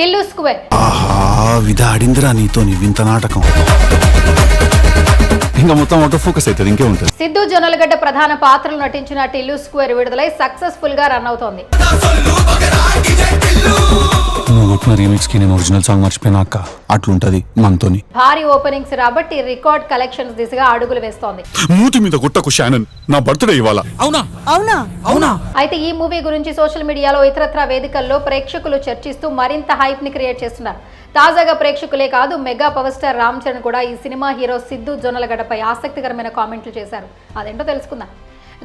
Tillu square ఆహా విధాడిందిరా నీతో నీ వింత నాటకం. ఇంకా మొత్తం ఆఫ్ ఫోకస్ అవుతుంది ఇంకే ఉంటుంది. సిద్ధు జొన్నలగడ్డ ప్రధాన పాత్రలు నటించిన టిల్లు స్క్వేర్ విడుదలై సక్సెస్ఫుల్గా రన్ అవుతోంది. నువ్వు కొట్టిన రీమిక్స్కి నేను ఒరిజినల్ సాంగ్ మర్చిపోయినా అక్క? అట్లుంటది మనతోని. భారీ ఓపెనింగ్స్ రాబట్టి రికార్డ్ కలెక్షన్స్ దిశగా అడుగులు వేస్తోంది. మూతి మీద గుట్టకు షానన్. నా బర్త్డే ఇవాళ. అవునా? అవునా? అవునా? అయితే ఈ మూవీ గురించి సోషల్ మీడియాలో ఇతరత్ర వేదికల్లో ప్రేక్షకులు చర్చిస్తూ మరింత హైప్ని క్రియేట్ చేస్తున్నారు. తాజాగా ప్రేక్షకులే కాదు mega power star Ram Charan కూడా ఈ సినిమా హీరో సిద్ధు జొన్నలగడ్డపై ఆసక్తికరమైన కామెంట్లు చేశారు. అదేంటో తెలుసుకుందాం.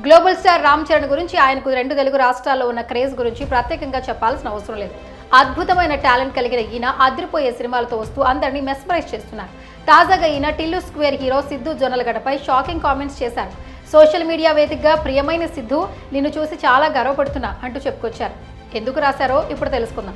గ్లోబల్ స్టార్ రామ్ చరణ్ గురించి ఆయనకు రెండు తెలుగు రాష్ట్రాల్లో ఉన్న క్రేజ్ గురించి ప్రత్యేకంగా చెప్పాల్సిన అవసరం లేదు. అద్భుతమైన టాలెంట్ కలిగిన ఈయన అదిరిపోయే సినిమాలతో వస్తూ అందరినీ మెస్మరైజ్ చేస్తున్నారు. తాజాగా ఈయన టిల్లు స్క్వేర్ హీరో సిద్ధు జొన్నలగడపై షాకింగ్ కామెంట్స్ చేశారు. సోషల్ మీడియా వేదికగా ప్రియమైన సిద్ధు నిన్ను చూసి చాలా గర్వపడుతున్నా అంటూ చెప్పుకొచ్చారు. ఎందుకు రాశారో ఇప్పుడు తెలుసుకుందాం.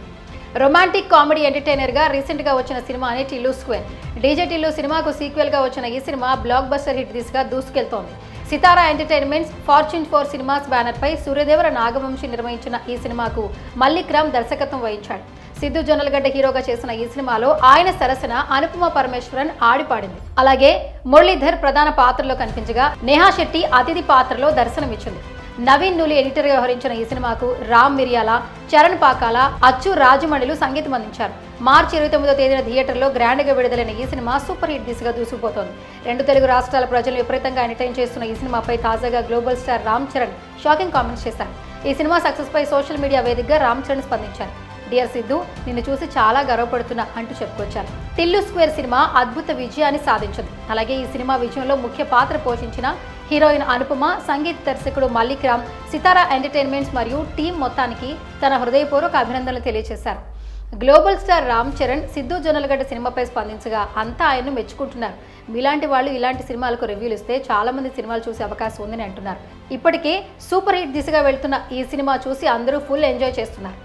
రొమాంటిక్ కామెడీ ఎంటర్టైనర్గా రీసెంట్గా వచ్చిన సినిమా వచ్చిన సినిమానే టిల్లు స్క్వేర్. డీజే టిల్లు సినిమాకు సీక్వెల్గా వచ్చిన ఈ సినిమా బ్లాక్ బస్టర్ హిట్ దిశగా దూసుకెళ్తోంది. Sithara entertainments fortune four cinemas banner పై సూర్యదేవర నాగవంశి నిర్వహించిన ఈ సినిమాకు మల్లిక్ రామ్ దర్శకత్వం వహించాడు. సిద్ధు జొన్నలగడ్డ హీరోగా చేసిన ఈ సినిమాలో ఆయన సరసన అనుపమ పరమేశ్వరన్ ఆడిపాడింది. అలాగే మురళీధర్ ప్రధాన పాత్రలో కనిపించగా నేహా శెట్టి అతిథి పాత్రలో దర్శనమిచ్చింది. నవీన్ నూలి ఎడిటర్ వ్యవహరించిన ఈ సినిమాకు రామ్ మిరియాల చరణ్ పాకాల అచ్చు రాజమణిలు సంగీతం అందించారు. మార్చి ఇరవై తొమ్మిదో తేదీన థియేటర్లో గ్రాండ్గా విడుదలైన ఈ సినిమా సూపర్ హిట్ దిశగా దూసుకుపోతోంది. రెండు తెలుగు రాష్ట్రాల ప్రజలు విపరీతంగా ఎంటర్టైన్ చేస్తున్న ఈ సినిమాపై తాజాగా global star Ram Charan shocking comments చేశారు. ఈ సినిమా సక్సెస్పై సోషల్ మీడియా వేదికగా రామ్ చరణ్ స్పందించారు. డియర్ సిద్ధు నిన్ను చూసి చాలా గర్వపడుతున్నా అంటూ చెప్పుకొచ్చారు. టిల్లు స్క్వేర్ సినిమా అద్భుత విజయాన్ని సాధించింది. అలాగే ఈ సినిమా విజయంలో ముఖ్య పాత్ర పోషించిన హీరోయిన్ అనుపమ సంగీత దర్శకుడు మల్లిక్ రామ్ సితారా ఎంటర్టైన్మెంట్స్ మరియు టీం మొత్తానికి తన హృదయపూర్వక అభినందనలు తెలియజేశారు. గ్లోబల్ స్టార్ రామ్ చరణ్ సిద్ధు జొన్నలగడ్డ సినిమాపై స్పందించగా అంతా ఆయన్ను మెచ్చుకుంటున్నారు. మీలాంటి వాళ్ళు ఇలాంటి సినిమాలకు రివ్యూలు ఇస్తే చాలామంది సినిమాలు చూసే అవకాశం ఉందని అంటున్నారు. ఇప్పటికే సూపర్ హిట్ దిశగా వెళ్తున్న ఈ సినిమా చూసి అందరూ ఫుల్ ఎంజాయ్ చేస్తున్నారు.